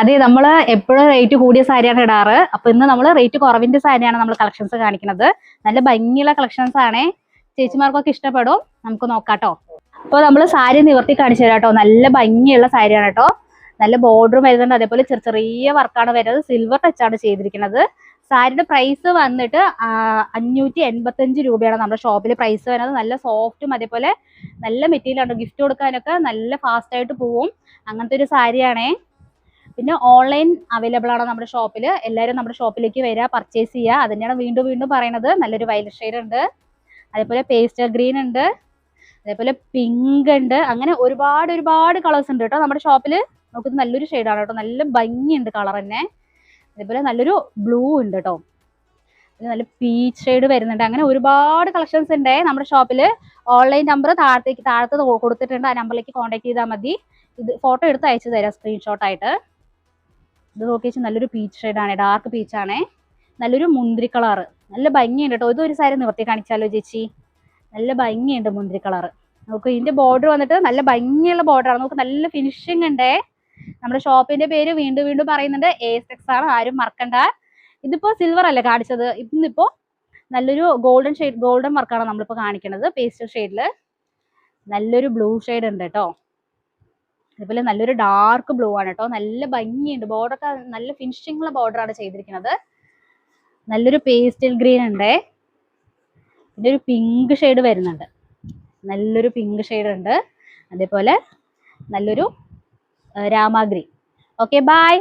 അതെ നമ്മൾ എപ്പോഴും റേറ്റ് കൂടിയ സാരിയാണ് ഇടാറ്. അപ്പൊ ഇന്ന് നമ്മൾ റേറ്റ് കുറവിന്റെ സാരിയാണ് നമ്മൾ കളക്ഷൻസ് കാണിക്കുന്നത്. നല്ല ഭംഗിയുള്ള കളക്ഷൻസ് ആണേ. ചേച്ചിമാർക്കൊക്കെ ഇഷ്ടപ്പെടും. നമുക്ക് നോക്കാട്ടോ. അപ്പോൾ നമ്മൾ സാരി നിവർത്തി കാണിച്ചു തരാം കേട്ടോ. നല്ല ഭംഗിയുള്ള സാരിയാണ് കേട്ടോ. നല്ല ബോർഡറും വരുന്നുണ്ട്. അതേപോലെ ചെറിയ ചെറിയ വർക്കാണ് വരുന്നത്. സിൽവർ ടച്ച് ആണ് ചെയ്തിരിക്കുന്നത്. സാരിയുടെ പ്രൈസ് വന്നിട്ട് അഞ്ഞൂറ്റി എൺപത്തഞ്ച് രൂപയാണ് നമ്മുടെ ഷോപ്പിൽ പ്രൈസ് വരുന്നത്. നല്ല സോഫ്റ്റും അതേപോലെ നല്ല മെറ്റീരിയൽ ആണ്. ഗിഫ്റ്റ് കൊടുക്കാനൊക്കെ നല്ല ഫാസ്റ്റ് ആയിട്ട് പോവും. അങ്ങനത്തെ ഒരു സാരിയാണേ പിന്നെ ഓൺലൈൻ അവൈലബിൾ ആണ് നമ്മുടെ ഷോപ്പിൽ എല്ലാവരും നമ്മുടെ ഷോപ്പിലേക്ക് വരിക പർച്ചേസ് ചെയ്യുക. അത് തന്നെയാണ് വീണ്ടും വീണ്ടും പറയുന്നത്. നല്ലൊരു വയലറ്റ് ഷെയ്ഡ് ഉണ്ട്. അതേപോലെ പേസ്റ്റർ ഗ്രീൻ ഉണ്ട്. അതേപോലെ പിങ്ക് ഉണ്ട്. അങ്ങനെ ഒരുപാട് ഒരുപാട് കളേഴ്സ് ഉണ്ട് കേട്ടോ നമ്മുടെ ഷോപ്പിൽ നമുക്ക് നല്ലൊരു ഷെയ്ഡാണ് കേട്ടോ. നല്ല ഭംഗിയുണ്ട് കളർ തന്നെ. അതേപോലെ നല്ലൊരു ബ്ലൂ ഉണ്ട് കേട്ടോ. നല്ല പീച്ച് ഷെയ്ഡ് വരുന്നുണ്ട്. അങ്ങനെ ഒരുപാട് കളക്ഷൻസ് ഉണ്ട് നമ്മുടെ ഷോപ്പിൽ ഓൺലൈൻ നമ്പർ താഴത്തേക്ക് താഴത്ത് കൊടുത്തിട്ടുണ്ട്. ആ നമ്പറിലേക്ക് കോൺടാക്ട് ചെയ്താൽ മതി. ഇത് ഫോട്ടോ എടുത്ത് അയച്ചു തരാം സ്ക്രീൻഷോട്ട് ആയിട്ട്. ഇത് നോക്കിയാൽ നല്ലൊരു പീച്ച് ഷെയ്ഡാണ് ഡാർക്ക് പീച്ച് ആണ്. നല്ലൊരു മുന്തിരി കളർ നല്ല ഭംഗിയുണ്ട് കേട്ടോ ഇതൊരു സാരി നിവർത്തി കാണിച്ചാലോ ചേച്ചി? നല്ല ഭംഗിയുണ്ട് മുന്തിരി കളർ നമുക്ക് ഇതിന്റെ ബോർഡർ വന്നിട്ട് നല്ല ഭംഗിയുള്ള ബോർഡർ ആണ്. നമുക്ക് നല്ല ഫിനിഷിംഗ് ഉണ്ട്. നമ്മുടെ ഷോപ്പിന്റെ പേര് വീണ്ടും വീണ്ടും പറയുന്നുണ്ട്. എ ആണ് ആരും മറക്കണ്ട. ഇതിപ്പോ സിൽവർ അല്ലേ കാണിച്ചത്? ഇന്നിപ്പോ നല്ലൊരു ഗോൾഡൻ ഷെയ്ഡ് ഗോൾഡൻ വർക്കാണ് നമ്മളിപ്പോ കാണിക്കുന്നത് പേസ്റ്റൽ ഷെയ്ഡിൽ നല്ലൊരു ബ്ലൂ ഷെയ്ഡ് ഉണ്ട് കേട്ടോ അതുപോലെ നല്ലൊരു ഡാർക്ക് ബ്ലൂ ആണ് കേട്ടോ നല്ല ഭംഗിയുണ്ട്. ബോർഡർ ഒക്കെ നല്ല ഫിനിഷിംഗ് ഉള്ള ബോർഡർ ആണ് ചെയ്തിരിക്കുന്നത്. നല്ലൊരു പേസ്റ്റൽ ഗ്രീൻ ഉണ്ട്. പിന്നെ ഒരു പിങ്ക് ഷെയ്ഡ് വരുന്നുണ്ട്. നല്ലൊരു പിങ്ക് ഷെയ്ഡ് ഉണ്ട്. അതേപോലെ നല്ലൊരു രാമാഗ്രി. Okay bye